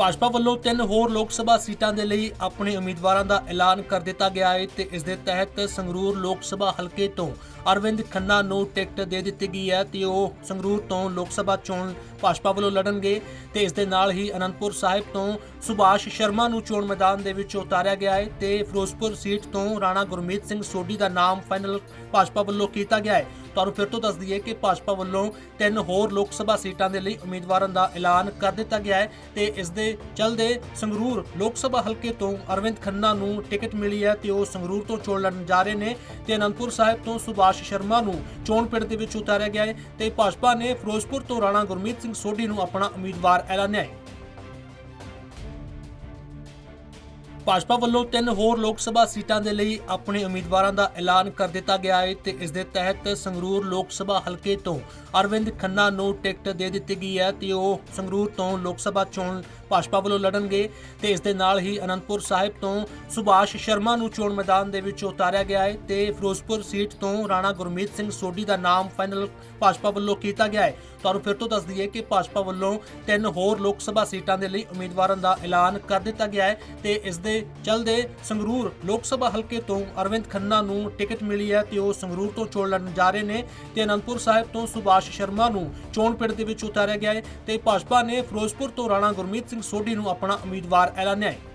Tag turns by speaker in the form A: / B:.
A: ਭਾਜਪਾ ਵੱਲੋਂ ਤਿੰਨ ਹੋਰ ਲੋਕ ਸਭਾ ਸੀਟਾਂ ਦੇ ਲਈ ਆਪਣੇ ਉਮੀਦਵਾਰਾਂ ਦਾ ਐਲਾਨ ਕਰ ਦਿੱਤਾ ਗਿਆ ਹੈ ਤੇ ਇਸ ਦੇ ਤਹਿਤ ਸੰਗਰੂਰ ਲੋਕ ਸਭਾ ਹਲਕੇ ਤੋਂ ਅਰਵਿੰਦ ਖੰਨਾ ਨੂੰ ਟਿਕਟ ਦੇ ਦਿੱਤੀ ਗਈ ਹੈ ਤੇ ਉਹ ਸੰਗਰੂਰ ਤੋਂ ਲੋਕ ਸਭਾ ਚੋਣ ਭਾਜਪਾ ਵੱਲੋਂ ਲੜਨਗੇ ਤੇ ਇਸ ਦੇ ਨਾਲ ਹੀ ਅਨੰਦਪੁਰ ਸਾਹਿਬ ਤੋਂ ਸੁਭਾਸ਼ ਸ਼ਰਮਾ ਨੂੰ ਚੋਣ ਮੈਦਾਨ ਦੇ ਵਿੱਚ ਉਤਾਰਿਆ ਗਿਆ ਹੈ ਤੇ ਫਿਰੋਜ਼ਪੁਰ ਸੀਟ ਤੋਂ ਰਾਣਾ ਗੁਰਮੀਤ ਸਿੰਘ ਸੋਢੀ ਦਾ ਨਾਮ ਫਾਈਨਲ ਭਾਜਪਾ ਵੱਲੋਂ ਕੀਤਾ ਗਿਆ ਹੈ। ਤੁਹਾਨੂੰ ਫਿਰ ਤੋਂ ਦੱਸ ਦਈਏ ਕਿ ਭਾਜਪਾ ਵੱਲੋਂ ਤਿੰਨ ਹੋਰ ਲੋਕ ਸਭਾ ਸੀਟਾਂ ਦੇ ਲਈ ਉਮੀਦਵਾਰਾਂ ਦਾ ਐਲਾਨ ਕਰ ਦਿੱਤਾ ਗਿਆ ਹੈ ਤੇ ਇਸ ਦੇ ਚਲਦੇ ਸੰਗਰੂਰ ਲੋਕ ਸਭਾ ਹਲਕੇ ਤੋਂ ਅਰਵਿੰਦ ਖੰਨਾ ਨੂੰ ਟਿਕਟ ਮਿਲੀ ਹੈ ਤੇ ਉਹ ਸੰਗਰੂਰ ਤੋਂ ਚੋਣ ਲੜਨ ਜਾ ਰਹੇ ਨੇ ਤੇ ਅਨੰਦਪੁਰ ਸਾਹਿਬ ਤੋਂ ਸੁਭਾਸ਼ ਸ਼ਰਮਾ ਨੂੰ ਚੋਣ ਪਿੰਡ ਦੇ ਵਿੱਚ ਉਤਾਰਿਆ ਗਿਆ ਹੈ ਤੇ ਭਾਜਪਾ ਨੇ ਫਿਰੋਜ਼ਪੁਰ ਤੋਂ ਰਾਣਾ ਗੁਰਮੀਤ ਸਿੰਘ ਸੋਢੀ ਨੂੰ ਆਪਣਾ ਉਮੀਦਵਾਰ ਐਲਾਨਿਆ ਹੈ। ਭਾਜਪਾ ਵੱਲੋਂ ਤਿੰਨ ਹੋਰ ਲੋਕ ਸਭਾ ਸੀਟਾਂ ਦੇ ਲਈ ਆਪਣੇ ਉਮੀਦਵਾਰਾਂ ਦਾ ਐਲਾਨ ਕਰ ਦਿੱਤਾ ਗਿਆ ਹੈ ਤੇ ਇਸ ਦੇ ਤਹਿਤ ਸੰਗਰੂਰ ਲੋਕ ਸਭਾ ਹਲਕੇ ਤੋਂ ਅਰਵਿੰਦ ਖੰਨਾ ਨੂੰ ਟਿਕਟ ਦੇ ਦਿੱਤੀ ਗਈ ਹੈ ਤੇ ਉਹ ਸੰਗਰੂਰ ਤੋਂ ਲੋਕ ਸਭਾ ਚੋਣ ਭਾਜਪਾ ਵੱਲੋਂ ਲੜਨਗੇ ਤੇ ਇਸ ਦੇ ਨਾਲ ਹੀ ਅਨੰਦਪੁਰ ਸਾਹਿਬ ਤੋਂ ਸੁਭਾਸ਼ ਸ਼ਰਮਾ ਨੂੰ ਚੋਣ ਮੈਦਾਨ ਦੇ ਵਿੱਚ ਉਤਾਰਿਆ ਗਿਆ ਹੈ ਤੇ ਫਿਰੋਜ਼ਪੁਰ ਸੀਟ ਤੋਂ ਰਾਣਾ ਗੁਰਮੀਤ ਸਿੰਘ ਸੋਢੀ ਦਾ ਨਾਮ ਫਾਈਨਲ ਭਾਜਪਾ ਵੱਲੋਂ ਕੀਤਾ ਗਿਆ ਹੈ। ਤੁਹਾਨੂੰ ਫਿਰ ਤੋਂ ਦੱਸ ਦਈਏ ਕਿ ਭਾਜਪਾ ਵੱਲੋਂ ਤਿੰਨ ਹੋਰ ਲੋਕ ਸਭਾ ਸੀਟਾਂ ਦੇ ਲਈ ਉਮੀਦਵਾਰਾਂ ਦਾ ਐਲਾਨ ਕਰ ਦਿੱਤਾ ਗਿਆ ਹੈ ਤੇ ਇਸ ਦੇ ਚਲਦੇ ਸੰਗਰੂਰ ਲੋਕ ਸਭਾ ਹਲਕੇ ਤੋਂ ਅਰਵਿੰਦ ਖੰਨਾ ਨੂੰ ਟਿਕਟ ਮਿਲੀ ਹੈ ਤੇ ਉਹ ਸੰਗਰੂਰ ਤੋਂ ਚੋਣ ਲੜਨ ਜਾ ਰਹੇ ਨੇ ਤੇ ਅਨੰਦਪੁਰ ਸਾਹਿਬ ਤੋਂ ਸੁਭਾਸ਼ ਸ਼ਰਮਾ ਨੂੰ ਚੋਣ ਪਿੰਡ ਦੇ ਵਿੱਚ ਉਤਾਰਿਆ ਗਿਆ ਹੈ ਤੇ ਭਾਜਪਾ ਨੇ ਫਿਰੋਜ਼ਪੁਰ ਤੋਂ ਰਾਣਾ ਗੁਰਮੀਤ ਸਿੰਘ ਸੋਢੀ ਨੂੰ ਆਪਣਾ ਉਮੀਦਵਾਰ ਐਲਾਨਿਆ ਹੈ।